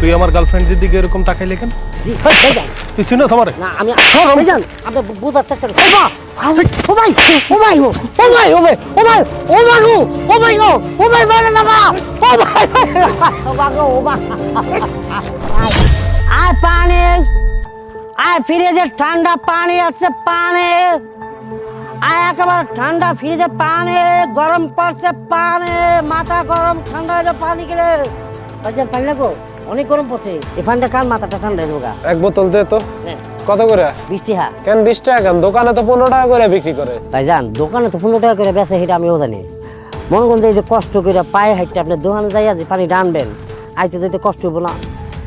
তুই আমার গার্লফ্রেন্ডের দিকে এরকম তাকাইলে কেন তুই চিনস আমারে না আমি ভাইজান আপনি বুঝার চেষ্টা করুন ও ভাই ও ভাই ও ভাই ও ভাই ও ভাই ও ভাই ও ও ভাই ও ও ভাই মানে না মা ও ভাই ও ভাই ও ভাই আর পানি আর ফ্রিজে ঠান্ডা পানি আছে পানি আর একেবারে ঠান্ডা ফ্রিজে পানি গরম পড়ছে পানি মাথা গরম ঠান্ডা হয়ে পানি গেলে পানি লাগো অনেক গরম পড়ছে। এই পানিটা কান মাথাটা ঠান্ডা হয়ে যাবে এক বোতল দে তো। কত করে? বৃষ্টি হ্যাঁ কেন বিশ টাকা কেন? দোকানে তো পনেরো টাকা করে বিক্রি করে। ভাইজান দোকানে তো পনেরো টাকা করে বেচে সেটা আমিও জানি। মনে করেন যে এই যে কষ্ট করে পায়ে হাইটে আপনি দোকানে যাইয়া যে পানি ডানবেন আইতে যাইতে কষ্ট হব না।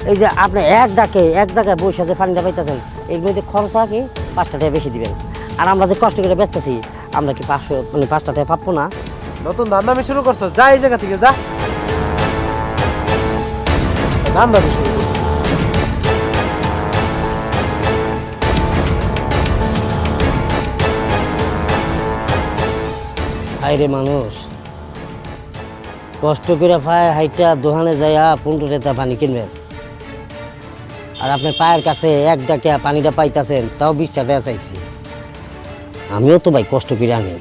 এই যে আপনি এক ডাকে এক জায়গায় বসে যে পানিটা পাইতেছেন এগুলোতে খরচা কি পাঁচটা টাকা বেশি দিবেন। আর আমরা যে কষ্ট করে বেচতেছি আমরা কি পাঁচশো মানে পাঁচটা টাকা পাবো না? নতুন ধান্দামি শুরু করছ যা এই জায়গা থেকে যা। ধান্দামি শুরু হাইরে মানুষ। কষ্ট করে পায়ে হাইটা দোকানে যাইয়া পনেরো টাকা পানি কিনবেন। আর আপনি পায়ের কাছে এক ডাকে পানিটা পাইতাছেন, তাও বিশ টাকা চাইছি। আমিও তো ভাই কষ্ট করে আনি।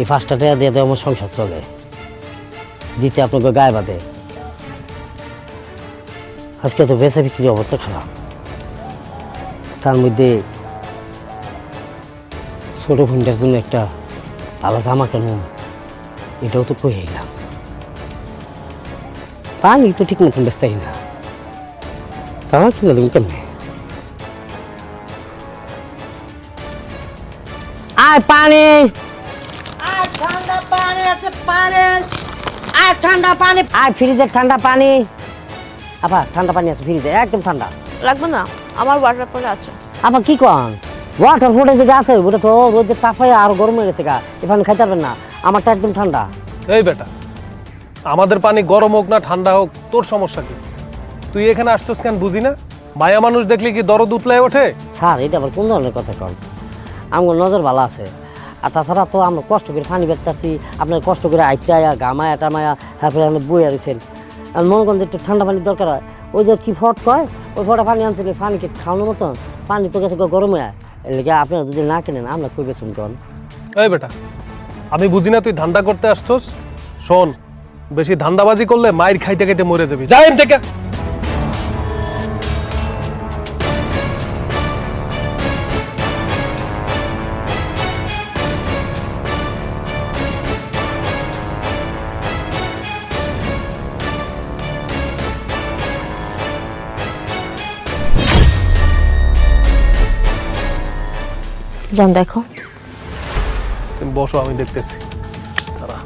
এই পাঁচটা টাকা দিয়ে তো আমার সংসার চলে। দিতে আপনাকে গায়ে বাঁধে। আজকে তো বেচা বিক্রির অবস্থা খারাপ। তার মধ্যে ছোট বোনটার জন্য একটা ভালো জামা কেন এটাও তো কই এলাম পানি তো ঠিক মতন ব্যস্তাই না জামা কিনে দেবেন কেমনে? আর পানি! ঠান্ডা পানি আছে পানি। আর ঠান্ডা পানি। আর ফ্রিজের ঠান্ডা পানি। আপা ঠান্ডা পানি আছে ফ্রিজে একদম ঠান্ডা। লাগবে না আমার ওয়াটার পরে আছে। আবার কি কন? ওয়াটার ফুটে যে আছে ওটা তো রোদে তাপায় আর গরম হয়ে গেছে গা এখানে খাইতে পারবেন না আমারটা একদম ঠান্ডা। এই বেটা আমাদের পানি গরম হোক না ঠান্ডা হোক তোর সমস্যা কি? তুই এখানে আসছস কেন বুঝি না? মায়া মানুষ দেখলি কি দরদ উতলায় ওঠে? স্যার এটা আবার কোন ধরনের কথা কন? আমার নজর ভালো আছে। আর তাছাড়া তো আমরা কষ্ট করে পানি বেরতাছি আপনার কষ্ট করে আইটায়া গামায়া টামায়া তারপরে আপনি বইয়া রয়েছেন আর মনে করেন একটু ঠান্ডা পানির দরকার হয়। ওই যে কি ফট কয়? ওই ফটা পানি আনছে পানি কি খাওয়ানোর মতন? পানি তো গেছে গরম। হয়ে এর লেগে আপনি যদি না কেনেন, আমরা কই বেসুন কন? এই বেটা, আমি বুঝি না তুই ধান্দা করতে আসছস? শোন, বেশি ধান্দাবাজি করলে মায়ের খাইতে খাইতে মরে যাবি। যাই থেকে। যান দেখো তুমি বসো আমি দেখতেছি দাঁড়া।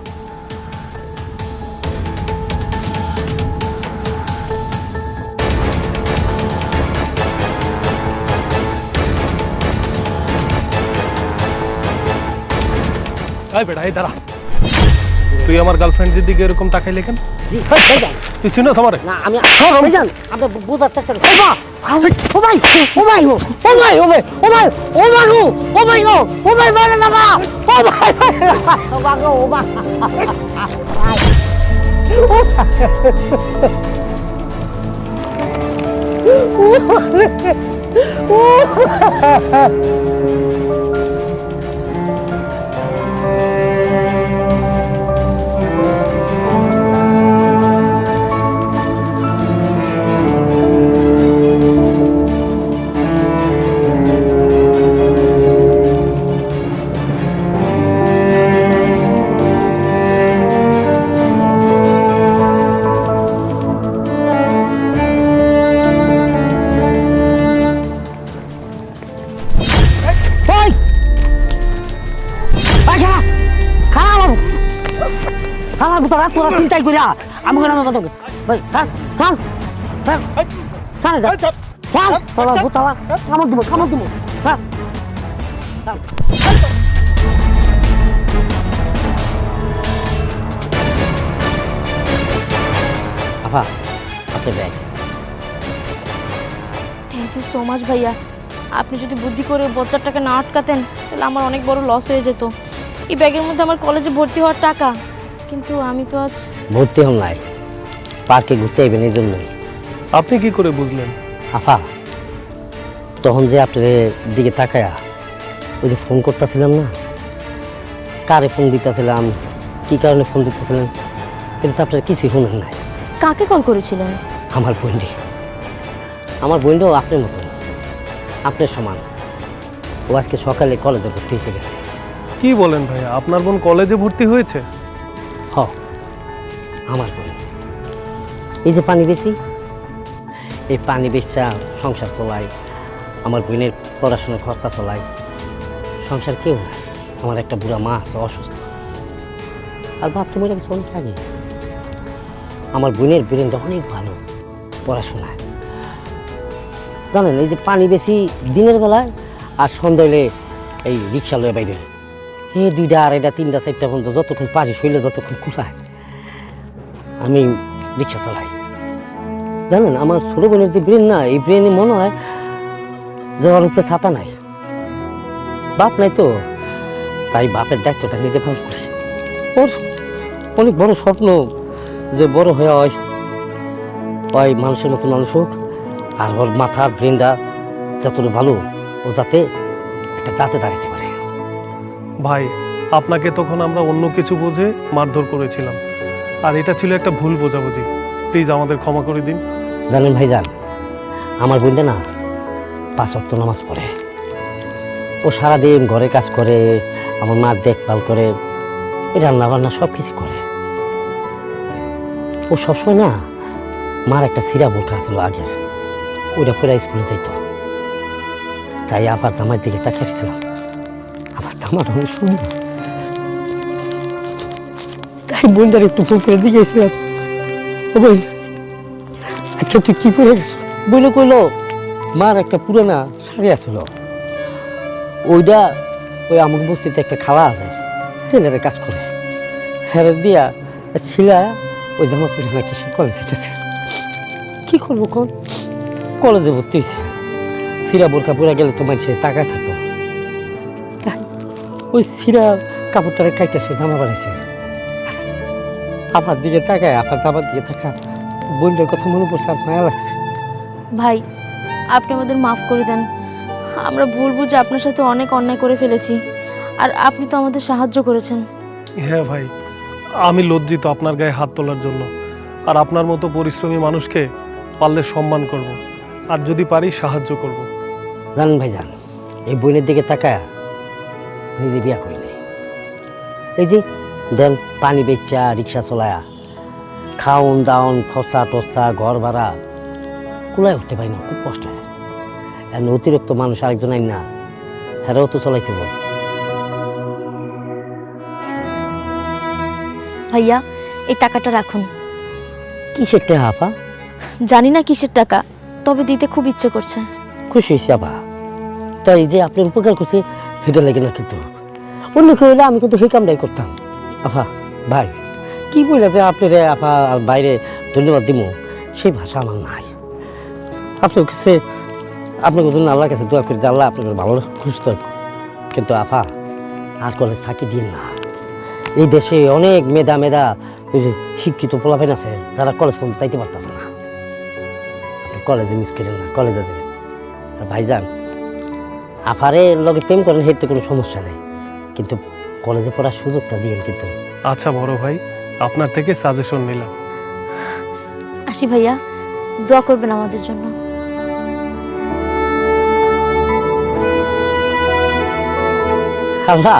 এই বেটা এই দাঁড়া তুই আমার গার্লফ্রেন্ডের দিকে এরকম তাকাইলে কেন জি ভাইজান তুই চিনস আমারে না আমি ভাইজান আপনি বুঝার চেষ্টা করুন ও মা আরে, ও ভাই ও ভাই ও ও ভাই ও ভাই ও ভাই ও ভাই ও ও ভাই ও ও ভাই মানে না মা ও ভাই ও ভাই ও ভাই ওই তোরা চিন্তাই করিয়া আমাকে নামে কথা ভাই sir sir sir sir sir sir তোরা ভূতালা কামড় দেবো কামড় দেবো। স্যার স্যার আপা আপনি bag. Thank you so much ভাইয়া। আপনি যদি বুদ্ধি করে বচ্চারটাকে না আটকাতেন তাহলে আমার অনেক বড় লস হয়ে যেত। এই ব্যাগের মধ্যে আমার কলেজে ভর্তি হওয়ার টাকা। কিন্তু আমি তো আজ ভর্তি হন নাই। পার্কে ঘুরতে আইবেন এই জন্যই। আপনি কি করে বুঝলেন? আফা তখন যে আপনার দিকে তাকায়া ওই যে ফোন করতেছিলাম না কারে ফোন দিতেছিলাম কি কারণে ফোন দিতেছিলেন এটা তো আপনার কিছুই শুনেন নাই। কাকে কল করেছিলেন? আমার বোনটি আমার বোনটাও আপনার মতন আপনার সমান। ও আজকে সকালে কলেজে ভর্তি হয়ে গেছে। কি বলেন ভাইয়া আপনার বোন কলেজে ভর্তি হয়েছে? হ আমার বোন এই যে পানি বেশি, এই পানি বেচা সংসার চলাই আমার বোনের পড়াশোনার খরচা চলাই সংসার কেউ নাই। আমার একটা বুড়া মা আছে, অসুস্থ। আর বাপ তো মরে গেছে অনেক আগে। আমার বোনের ব্রেনটা অনেক ভালো পড়াশোনায়। জানেন, এই যে পানি বেশি দিনের বেলায় আর সন্ধ্যায় এই রিক্সা লয়ে বাইরে। এ দুইটা, আড়াইটা, তিনটা, চারটা পর্যন্ত যতক্ষণ পারি শৈলে যতক্ষণ কুলায়, আমি রিক্সা চালাই। জানেন, আমার ছোট বোনের যে ব্রেন না, এই ব্রেনে মনে হয় যে ওর উপরে ছাতা নাই। বাপ নাই তো, তাই বাপের দায়িত্বটা নিজে পালন করি। ওর অনেক বড় স্বপ্ন যে বড় হয়ে হয় ওই মানুষের মতো মানুষ হোক, আর ওর মাথার ব্রেনটা যতটা ভালো, ও যাতে একটা দাঁড়াতে পারে। ভাই, আপনাকে তখন আমরা অন্য কিছু বুঝে মারধর করেছিলাম। আর এটা ছিল একটা ভুল বোঝাবুঝি। প্লিজ আমাদের ক্ষমা করে দিন। জানেন ভাই যান আমার বোনটা না পাঁচ অক্ট নামাজ পড়ে। ও সারাদিন ঘরে কাজ করে, আমার মার দেখভাল করে রান্না বান্না সব কিছু করে। ও সবসময় না, মার একটা সিরা বোরখা ছিল আগে ওইটা পরে স্কুলে যেত তাই আবার জামার দিকে তাকিয়েছিলাম আমার জামার অনেক সুন্দর তাই বোনটার একটু ফোন করে জিজ্ঞেসছিলাম ও বোন আজকে তুই কি গেছ বইলে কইলো মার একটা পুরানা শাড়ি আছিল। ওইটা ওই আমুক বস্তিতে একটা খালা আছে ছেলেরা কাজ করে। হ্যাঁ দিয়া ছিলা ওই জামা পরে নাকি সে কলেজে গেছে। কি করব কোন? কলেজে ভর্তি হয়েছে সিরা বোরকা পরে গেলে তো মানুষের টাকা থাকব। তাই ওই সিরা কাপড়টারে কাইটা সে জামা বানাইছে। আমার দিকে তাকায় আপনার জামার দিকে তাকা বোনটার কথা মনে পড়ছে মায়া লাগছে। ভাই আপনি আমাদের মাফ করে দেন। আমরা ভুল বুঝে আপনার সাথে অনেক অন্যায় করে ফেলেছি। আর আপনি তো আমাদের সাহায্য করেছেন। হ্যাঁ ভাই আমি লজ্জিত আপনার গায়ে হাত তোলার জন্য। আর আপনার মতো পরিশ্রমী মানুষকে পারলে সম্মান করব। আর যদি পারি সাহায্য করব। জানেন ভাই জান এই বোনের দিকে তাকায় নিজে বিয়া করি নাই এই যে দেন পানি বেচা রিক্সা চলায়া খাওন দাওন খরচা টরচা ঘর ভাড়া কুলায় উঠতে পারি না খুব কষ্ট হয়। এখন অতিরিক্ত মানুষ আরেকজন আইন না হ্যারাও তো চলাইতে বল ভাইয়া এই টাকাটা রাখুন। কিসের টাকা আপা? জানি না কিসের টাকা তবে দিতে খুব ইচ্ছে করছে। খুশি হয়েছি আপা। তো এই যে আপনার উপকার করছে সেটা লাগে না কিন্তু। অন্য কেউ হলে আমি কিন্তু সেই কামটাই করতাম। আফা, ভাই, কি বলে যে আপনার আপা আর বাইরে ধন্যবাদ দিব সেই ভাষা আমার নাই। আপনার কাছে আপনার জন্য আল্লাহর কাছে দোয়া করি যে আল্লাহ আপনাকে ভালো সুস্থ কিন্তু আপা আর কলেজ ফাঁকি দিন না। এই দেশে অনেক মেধা মেধা, ওই যে শিক্ষিত পোলাপেন আছে, যারা কলেজ পর্যন্ত চাইতে পারতেছে না। আপনি কলেজে মিস করেন না, কলেজে যাবেন। আর ভাইজান আফারে লগে প্রেম করেন হেঁটে কোনো সমস্যা নেই। কিন্তু কলেজে পড়ার সুযোগটা দিয়েন কিন্তু। আচ্ছা বড় ভাই আপনার থেকে সাজেশন নিলাম। আসি ভাইয়া দোয়া করবেন আমাদের জন্য। আল্লাহ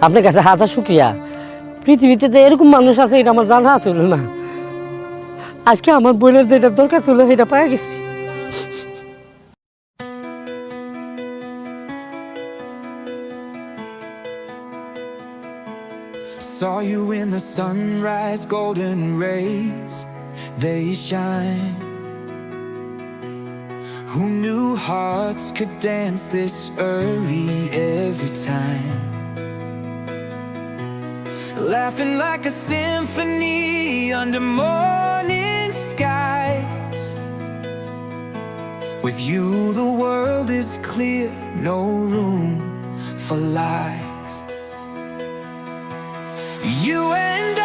আপনার কাছে হাজার শুক্রিয়া। পৃথিবীতে তো এরকম মানুষ আছে এটা আমার জানা ছিল না। আজকে আমার বোনের যেটা দরকার ছিল সেটা পাই গেছি। Saw you in the sunrise, golden rays, they shine. Who knew hearts could dance this early every time? Laughing like a symphony under morning skies. With you, the world is clear, no room for lies. You and I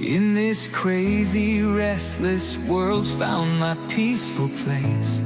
In this crazy, restless world, found my peaceful place.